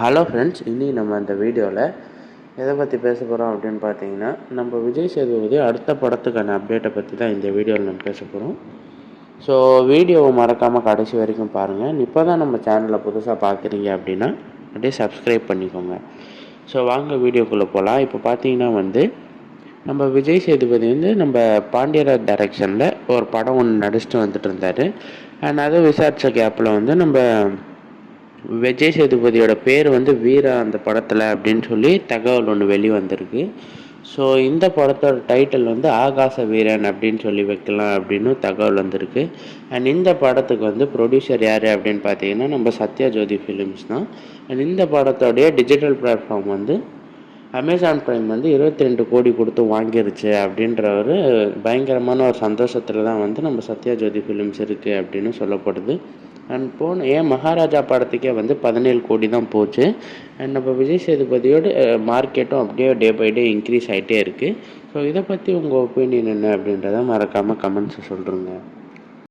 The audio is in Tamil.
ஹலோ ஃப்ரெண்ட்ஸ் இன்றைக்கி நம்ம இந்த வீடியோவில் எதை பற்றி பேச போகிறோம் அப்படின்னு பார்த்தீங்கன்னா நம்ம விஜய் சேதுபதி அடுத்த படத்துக்கான அப்டேட்டை பற்றி தான் இந்த வீடியோவில் நம்ம பேச போகிறோம் ஸோ வீடியோவை மறக்காமல் கடைசி வரைக்கும் பாருங்கள் இப்போ தான் நம்ம சேனலை புதுசாக பார்க்குறீங்க அப்படின்னா அப்படியே சப்ஸ்கிரைப் பண்ணிக்கோங்க. ஸோ வாங்க வீடியோக்குள்ளே போகலாம் இப்போ பார்த்தீங்கன்னா வந்து நம்ம விஜய் சேதுபதி வந்து நம்ம பாண்டியராஜ் டைரக்ஷனில் ஒரு படம் ஒன்று நடிச்சுட்டு வந்துட்டு இருந்தார். அண்ட் அதை விசாரித்த கேப்பில் வந்து நம்ம விஜய் சேதுபதியோட பேர் வந்து வீரா அந்த படத்தில் அப்படின்னு சொல்லி தகவல் ஒன்று வெளி வந்திருக்கு ஸோ இந்த படத்தோட டைட்டில் வந்து ஆகாச வீரன் அப்படின்னு சொல்லி வைக்கலாம் அப்படின்னு தகவல் வந்திருக்கு. அண்ட் இந்த படத்துக்கு வந்து ப்ரொடியூசர் யார் அப்படின்னு பார்த்தீங்கன்னா நம்ம சத்யா ஜோதி ஃபிலிம்ஸ் தான். அண்ட் இந்த படத்தோடைய டிஜிட்டல் பிளாட்ஃபார்ம் வந்து அமேசான் ப்ரைம் வந்து இருபத்தி ரெண்டு கோடி கொடுத்து வாங்கிருச்சு அப்படின்ற ஒரு பயங்கரமான ஒரு சந்தோஷத்தில் தான் வந்து நம்ம சத்யா ஜோதி ஃபிலிம்ஸ் இருக்குது அப்படின்னு சொல்லப்படுது. அண்ட் போன ஏன் மகாராஜா படத்துக்கே வந்து பதினேழு கோடி தான் போச்சு. அண்ட் நம்ம விஜய் சேதுபதியோட மார்க்கெட்டும் அப்படியே டே பை டே இன்க்ரீஸ் ஆகிட்டே இருக்குது ஸோ இதை பற்றி உங்கள் ஒப்பீனியன் என்ன அப்படின்றத மறக்காமல் கமெண்ட்ஸை சொல்கிறேங்க